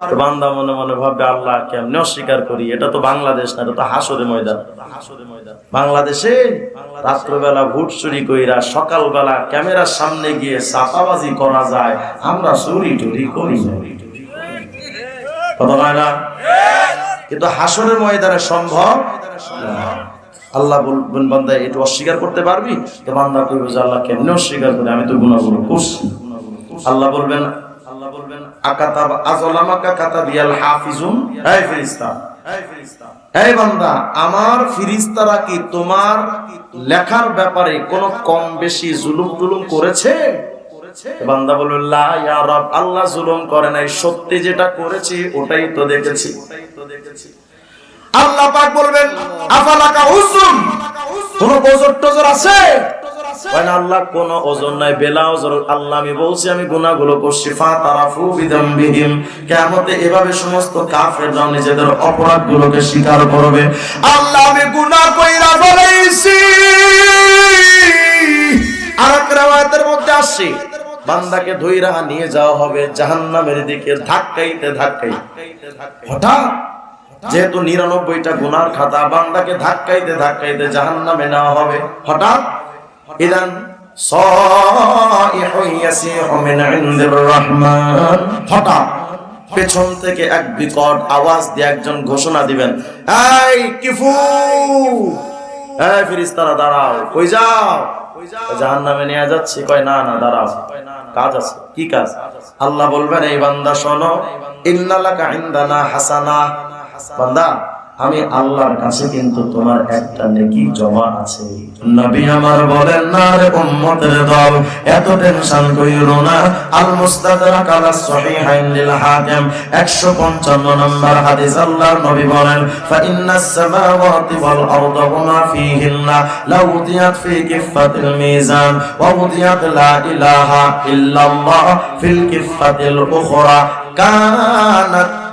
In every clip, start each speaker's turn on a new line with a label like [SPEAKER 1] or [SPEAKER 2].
[SPEAKER 1] বান্দা মনে মনে ভাববে, আল্লাহ কেমনে অস্বীকার করি? এটা তো বাংলাদেশ না, এটা তো হাসরে ময়দান। বাংলাদেশে রাত্রবেলা ভোট চুরি কইরা সকালবেলা ক্যামেরার সামনে গিয়ে চাপাবাজি করা যায়, আমরা চুরি টুরি করি কিন্তু হাসরের ময়দানে সম্ভব আল্লাহ বলবেন বান্দা এটা অস্বীকার করতে পারবি? তো বান্দা যে, আল্লাহ কেমনে অস্বীকার করে? আমি তো গুনাহগুলো করছি। আল্লাহ বলবেন আকাতাব আজলামাকা কাতাবিয়াল হাফিজুন। এই ফেরেশতা এই বান্দা আমার ফিরিস্তারা কি তোমার লেখার ব্যাপারে কোনো কম বেশি জুলুম টুলুম করেছে? বান্দা বলবে লা ইয়া রব আল্লাহ জুলুম করে নাই। সত্যি যেটা করেছি ওটাই তো দেখেছি। আল্লাহ পাক বলবেন আফালাকা উসুন কোন ওজর টজর আছে? আল্লাহ কোন ওজন নাই, বেলা আল্লাহ আমি বলছি, আমি গুনাহগুলো করছি। এভাবে সমস্ত নিজেদের স্বীকার করবে। আল্লাহ আমি কইরা মধ্যে বান্দাকে নিয়ে যাওয়া হবে দিকে, ধাক্কাইতে ধাক্কাই। হঠাৎ যেহেতু নিরানব্বইটা গুনার খাতা, বান্দাকে ধাক্কাইতে ধাক্কাইতে নেওয়া হবে। হঠাৎ হঠাৎ পেছন থেকে এক বিকট আওয়াজ দিয়ে একজন ঘোষণা দিবেন দাঁড়াও। যাও? জাহান নামে নিয়ে কয়, না না, দাঁড়াও। কাজ আছে। কি কাজ? আল্লাহ বলবেন, এই বান্দা শোনো ইনদানা হাসানা। বান্দা আমি আল্লাহর কাছে কিন্তু তোমার একটা নেকি জমা আছে। নবী আমার বলেন, না রে উম্মতের দল, এত টেনশন কইরো না। আল মুস্তাদরাক আলা সহিহাইন লিল হাকিম 155 নম্বর হাদিস আল্লাহর নবী বলেন ফা ইন্নাস সামাওয়াতি ওয়াল আরদা ওমা ফীহিন্না লাউ উদিয়াত ফি কিফাতিল মিজান, ওয়া উদিয়াত লা ইলাহা ইল্লাল্লাহ ফিল কিফাতিল উখরা। কানাত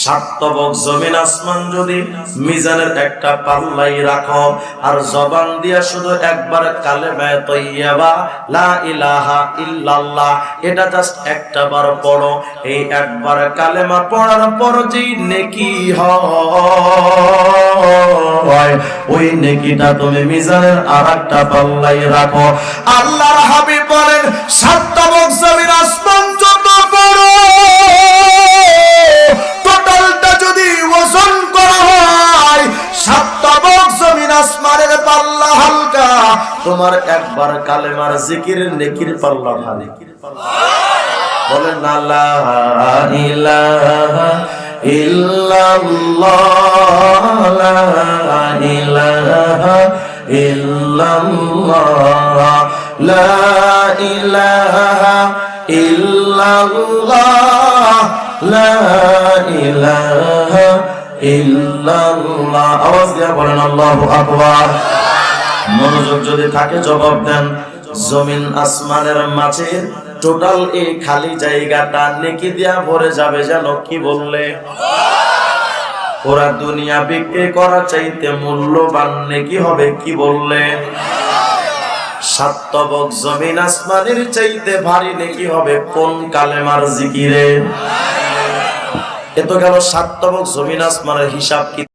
[SPEAKER 1] সাতবক জমিন আসমান যদি মিজানের একটা পাল্লাই রাখো, আর জবান দিয়া শুধু একবার এটা জাস্ট একটা বার পড়ো। এই একবার কালেমা পড়ার পর যেই নেকি হয়, ওই নেকিটা তুমি মিজানের আর একটা পাল্লাই রাখো। আল্লাহর হাবিব বলেন সাতবক জমিন তোমার একবার কালেমার জিকিরের নেকির পাল্লা ভারী বলেন আওয়াজ দিয়া বলেন আল্লাহু আকবার মনোযোগ যদি থাকে, জবাব দেন, জমিন আসমানের মাঝে টোটাল এই খালি জায়গাটা নেকি দিয়া ভরে যাবে যেন কি বললে? ওরা দুনিয়া বিক্রি করা চাইতে মূল্যবান নেকি হবে কি বললে? সাতবক জমিন আসমানের চাইতে ভারী নেকি হবে কোন কালেমার জিকিরে? এ তো গেল সাতবক জমিন আসমানের হিসাব কি